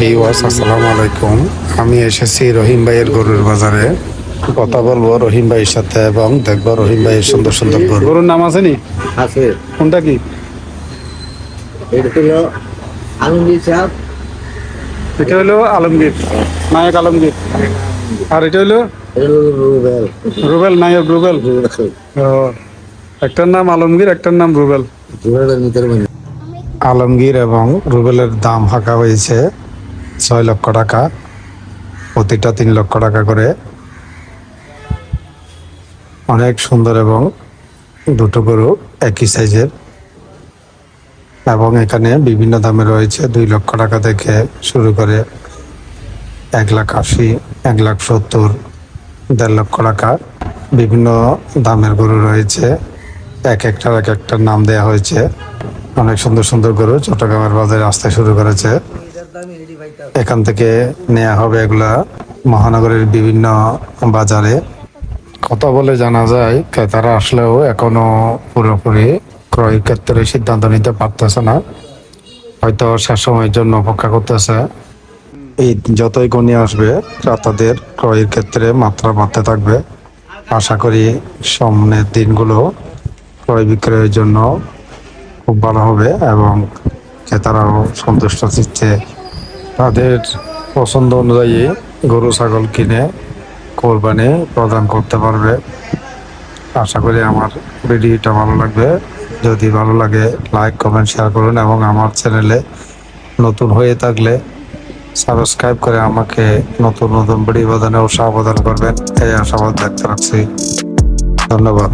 Viewers আসসালামু আলাইকুম। আমি এসেছি রহিম ভাইয়ের গরুর বাজারে। কথা বলব রহিম ভাইয়ের সাথে এবং দেখব রহিম ভাইয়ের সুন্দর সুন্দর গরু। গরুর নাম আছে নি? আছে। কোনটা কি? এটা হলো আলমগীর সাহেব এটা হলো আলমগীর নায়ক আলমগীর। আর এটা হলো? রুবেল। রুবেল নায়ক রুবেল। রুবেল। একটার নাম আলমগীর একটার নাম রুবেল। মানে। আলমগীর এবং রুবেলের দাম হাঁকা হয়েছে। ছয় লক্ষ টাকা, প্রতিটা তিন লক্ষ টাকা করে। অনেক সুন্দর এবং দুটো গরু একই সাইজের। এবং এখানে বিভিন্ন দামে রয়েছে, দুই লক্ষ টাকা থেকে শুরু করে এক লাখ আশি, এক লাখ সত্তর, দেড় লক্ষ টাকা। বিভিন্ন দামের গরু রয়েছে, এক একটার এক একটার নাম দেওয়া হয়েছে। অনেক সুন্দর সুন্দর গরু চট্টগ্রামের বাজারে আসতে শুরু করেছে। এখান থেকে নেওয়া হবে এগুলা মহানগরের বিভিন্ন বাজারে। কথা বলে জানা যায় ক্রেতারা আসলেও এখনও পুরোপুরি ক্রয় ক্ষেত্রে সিদ্ধান্ত নিতে পারতেছে না। হয়তো শেষ সময়ের জন্য অপেক্ষা করতেছে। এই যতই গণি আসবে ক্রেতাদের ক্রয়ের ক্ষেত্রে মাত্রা বাড়তে থাকবে। আশা করি সামনের দিনগুলো ক্রয় বিক্রয়ের জন্য খুব ভালো হবে এবং ক্রেতারাও সন্তুষ্ট চিত্তে তাদের পছন্দ অনুযায়ী গরু, ছাগল কিনে কোরবানি প্রদান করতে পারবে। আশা করি আমার ভিডিওটা ভালো লাগবে। যদি ভালো লাগে লাইক কমেন্ট শেয়ার করুন এবং আমার চ্যানেলে নতুন হয়ে থাকলে সাবস্ক্রাইব করে আমাকে নতুন নতুন ভিডিও প্রদানে উৎসাহ প্রদান করবেন। এই আশাবাদ দেখতে রাখছি। ধন্যবাদ।